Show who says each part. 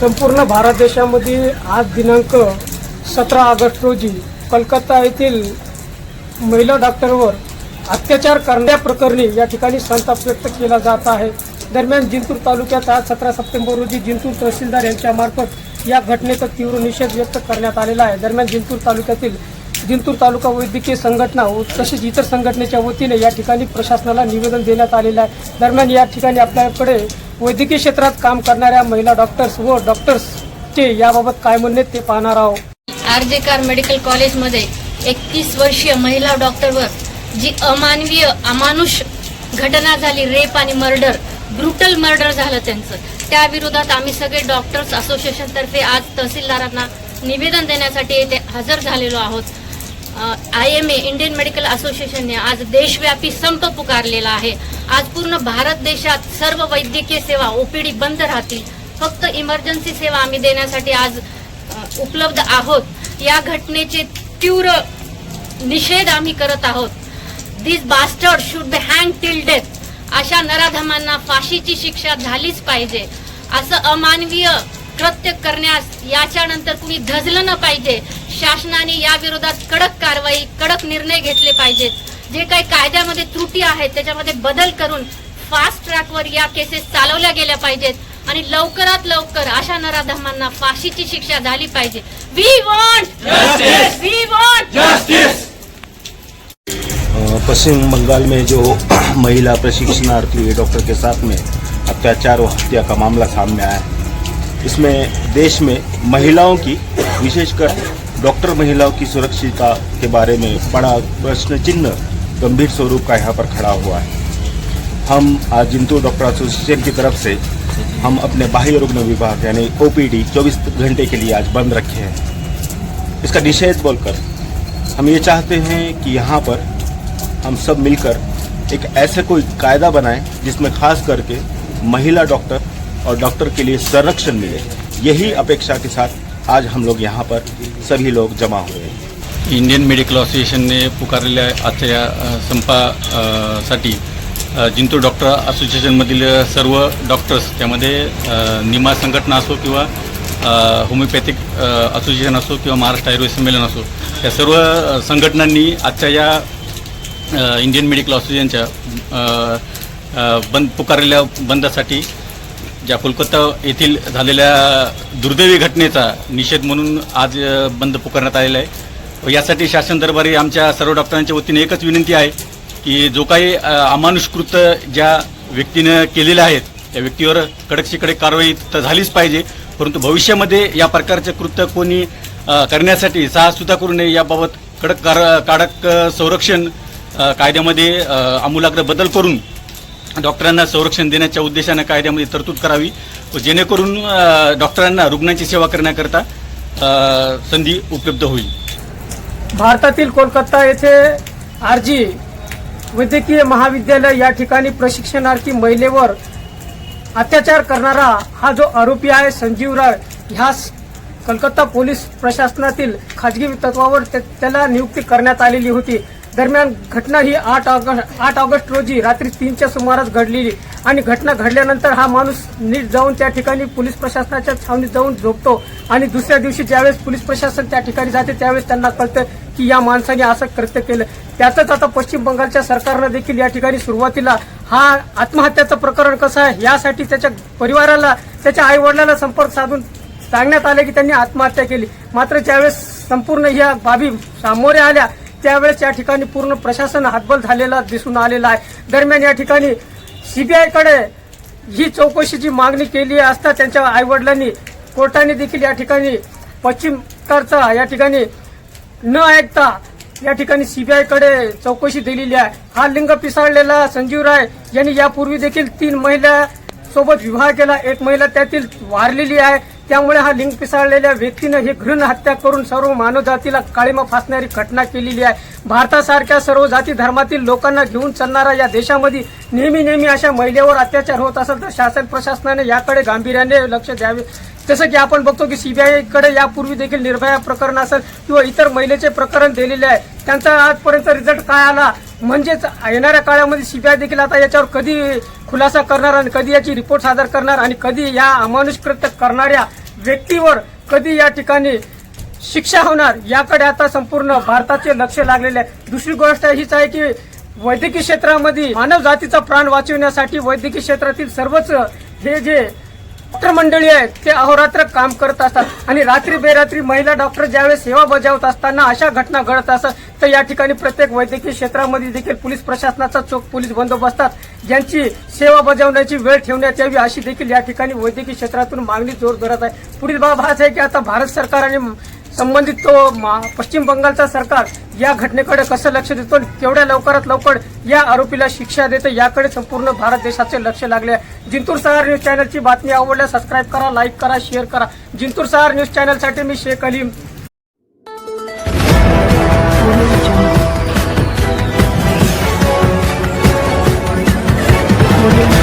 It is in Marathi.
Speaker 1: संपूर्ण भारत देशामध्ये आज दिनांक सतरा ऑगस्ट रोजी कलकत्ता येथील महिला डॉक्टरवर अत्याचार करण्याप्रकरणी या ठिकाणी संताप व्यक्त केला जात आहे. दरम्यान जिंतूर तालुक्यात आज सतरा सप्टेंबर रोजी जिंतूर तहसीलदार यांच्यामार्फत या घटनेचा तीव्र निषेध व्यक्त करण्यात आलेला आहे. दरम्यान जिंतूर तालुक्यातील जिंतूर तालुका वैद्यकीय संघटना व तसेच इतर संघटनेच्या वतीने या ठिकाणी प्रशासनाला निवेदन देण्यात आलेलं आहे. दरम्यान या ठिकाणी आपल्याकडे वैद्यकीय क्षेत्रात काम करणाऱ्या महिला डॉक्टर्स व डॉक्टर्सचे याबाबत काय म्हणणे ते पाहणार आहोत.
Speaker 2: आर जे कार मेडिकल कॉलेजमध्ये एकतीस वर्षीय महिला डॉक्टरवर जी अमानवीय अमानुष घटना झाली रेप आणि मर्डर ब्रुटल मर्डर झालं त्यांचं. त्या विरोधात आम्ही सगळे डॉक्टर्स असोसिएशनतर्फे आज तहसीलदारांना निवेदन देण्यासाठी येथे हजर झालेलो आहोत. I M A Indian medical असोसिएशनने आज देशव्यापी संप पुकारलेला आहे. आज पूर्ण भारत देशात सर्व वैद्यकीय सेवा ओपीडी बंद राहतील. फक्त इमर्जन्सी सेवा आम्ही देण्यासाठी आज उपलब्ध आहोत. या घटनेचे तीव्र निषेध आम्ही करत आहोत. This bastard should be hang till death अशा नराधमांना फाशीची शिक्षा झालीच पाहिजे. असं अमानवीय कृत्य करण्यास याच्यानंतर कुणी धजलं न पाहिजे. शासनाने या विरोधात कडक कारवाई कडक निर्णय घेतले पाहिजेत. जे काही कायद्यामध्ये त्रुटी आहेत त्याच्यामध्ये बदल करून फास्ट ट्रॅकवर या केसेस चालवल्या गेल्या पाहिजेत आणि लवकरात लवकर अशा नराधमांना फाशीची शिक्षा झाली पाहिजे. वी वॉन्ट वी वॉन्ट
Speaker 3: पश्चिम बंगाल में जो महिला प्रशिक्षणार्थी डॉक्टर के साथ में अत्याचार और हत्या का मामला सामने आया है। इसमें देश में महिलाओं की विशेषकर डॉक्टर महिलाओं की सुरक्षितता के बारे में बड़ा प्रश्न चिन्ह गंभीर स्वरूप का यहाँ पर खड़ा हुआ है। हम आज जिंतूर डॉक्टर एसोसिएशन की तरफ़ से हम अपने बाह्य रुग्ण विभाग यानी ओपीडी 24 घंटे के लिए आज बंद रखे हैं। इसका निषेध बोलकर हम ये चाहते हैं कि यहाँ पर हम सब मिलकर एक ऐसे कोई कायदा बनाएँ जिसमें खास करके महिला डॉक्टर और डॉक्टर के लिए संरक्षण मिले। यही अपेक्षा के साथ आज हम लोग यहाँ पर सभी लोग जमा हुए
Speaker 4: इंडियन मेडिकल असोसिएशनने पुकारलेल्या आजच्या या संपासाठी जिंतूर डॉक्टर असोसिएशनमधील सर्व डॉक्टर्स त्यामध्ये निमा संघटना असो किंवा होमिओपॅथिक असोसिएशन असो किंवा महाराष्ट्र आयुर्वेद संमेलन असो या सर्व संघटनांनी आजच्या या इंडियन मेडिकल असोसिएशनच्या बंद पुकारलेल्या बंदासाठी ज्या कोलकाता येथील झालेल्या दुर्दैवी घटनेचा निषेध म्हणून आज बंद पुकारण्यात आलेला आहे. व यासाठी शासन दरबारी आमच्या सर्व डॉक्टरांच्या वतीने एकच विनंती आहे की जो काही अमानुष्कृत अमानुष ज्या व्यक्तीनं केलेल्या आहेत त्या व्यक्तीवर कडकशी कडक कारवाई तर झालीच पाहिजे. परंतु भविष्यामध्ये या प्रकारचे कृत्य कोणी करण्यासाठी साहसुद्धा करू नये याबाबत कडक कार कडक संरक्षण कायद्यामध्ये आमूलाग्र बदल करून डॉक्टरांना संरक्षण देण्याच्या उद्देशानं कायद्यामध्ये तरतूद करावी. व जेणेकरून डॉक्टरांना रुग्णांची सेवा करण्याकरता संधी उपलब्ध होईल.
Speaker 1: भारतातील कोलकाता येथे आरजी वैद्यकीय महाविद्यालय या ठिकाणी प्रशिक्षणार्थी महिलेवर अत्याचार करणारा हा जो आरोपी आहे संजीव राय ह्यास कलकत्ता पोलीस प्रशासनातील खाजगी तत्वावर त्याला नियुक्ती करण्यात आलेली होती. दरम्यान घटना ही आठ ऑगस्ट आठ ऑगस्ट रोजी रात्री तीनच्या सुमारास घडलेली आणि घटना घडल्यानंतर हा माणूस नीट जाऊन त्या ठिकाणी पोलीस प्रशासनाच्या छावणीत जाऊन झोपतो आणि दुसऱ्या दिवशी ज्यावेळेस पोलीस प्रशासन त्या ठिकाणी जाते त्यावेळेस त्यांना कळतं की या माणसाने असं कृत्य केलं. त्यातच आता पश्चिम बंगालच्या सरकारनं देखील या ठिकाणी सुरुवातीला हा आत्महत्याचं प्रकरण कसं आहे यासाठी त्याच्या परिवाराला त्याच्या आईवडिलाला संपर्क साधून सांगण्यात आले की त्यांनी आत्महत्या केली. मात्र ज्यावेळेस संपूर्ण या बाबी सामोरे आल्या त्यावेळेस या ठिकाणी पूर्ण प्रशासन हातबल झालेला दिसून आलेला आहे. दरम्यान या ठिकाणी सीबीआयकडे ही चौकशीची मागणी केली असता त्यांच्या आईवडिलांनी कोर्टाने देखील या ठिकाणी पश्चिमकारचा या ठिकाणी न ऐकता या ठिकाणी सीबीआयकडे चौकशी दिलेली आहे. हा लिंग पिसाळलेला संजीव राय यांनी यापूर्वी देखील तीन महिला सोबत विवाह केला. एक महिला त्यातील वारलेली आहे. त्यामुळे हा लिंग पिसाळलेल्या व्यक्तीनं ही घृण हत्या करून सर्व मानवजातीला काळीमा फासणारी घटना केलेली आहे. भारतासारख्या सर्व जाती धर्मातील लोकांना घेऊन चालणारा या देशामध्ये नेहमी नेहमी अशा महिलेवर अत्याचार होत असेल तर शासन प्रशासनाने याकडे गांभीर्याने लक्ष द्यावे. जसं की आपण बघतो की सीबीआयकडे यापूर्वी देखील निर्भया प्रकरण असेल किंवा इतर महिलेचे प्रकरण दिलेले आहे त्यांचा आजपर्यंत रिझल्ट काय आला? म्हणजेच येणाऱ्या काळामध्ये सीबीआय देखील आता याच्यावर कधी खुलासा करणार आणि कधी याची रिपोर्ट सादर करणार आणि कधी या अमानुष कृत्य करणाऱ्या व्यक्तीवर कधी या ठिकाणी शिक्षा होणार याकडे आता संपूर्ण भारताचे लक्ष लागलेले आहे. दुसरी गोष्ट हीच आहे की वैद्यकीय क्षेत्रामध्ये मानव जातीचा प्राण वाचवण्यासाठी वैद्यकीय क्षेत्रातील सर्वच हे जे डॉक्टर मंडळी आहेत ते अहोरात्र काम करत असतात. आणि रात्री बेरात्री महिला डॉक्टर ज्यावेळेस सेवा बजावत असताना अशा घटना घडत असतात तर या ठिकाणी प्रत्येक वैद्यकीय क्षेत्रामध्ये देखील पोलीस प्रशासनाचा चोख पोलीस बंदोबस्तात ज्यांची सेवा बजावण्याची वेळ ठेवण्यात यावी अशी देखील या ठिकाणी वैद्यकीय क्षेत्रातून मागणी जोर धरत आहे. पुढील बाब हाच आहे की आता भारत सरकार आणि संबंधित तो मा- पश्चिम बंगालचा सरकार या घटनेकडे कसं लक्ष देतो केवढ्या लवकरात लवकर या आरोपीला शिक्षा देतं याकडे संपूर्ण भारत देशाचे लक्ष लागले आहे. जिंतूर सहार न्यूज चॅनलची बातमी आवडल्या सबस्क्राईब करा लाईक करा शेअर करा. जिंतूर सहार न्यूज चॅनलसाठी मी शेख अलीम
Speaker 5: Audio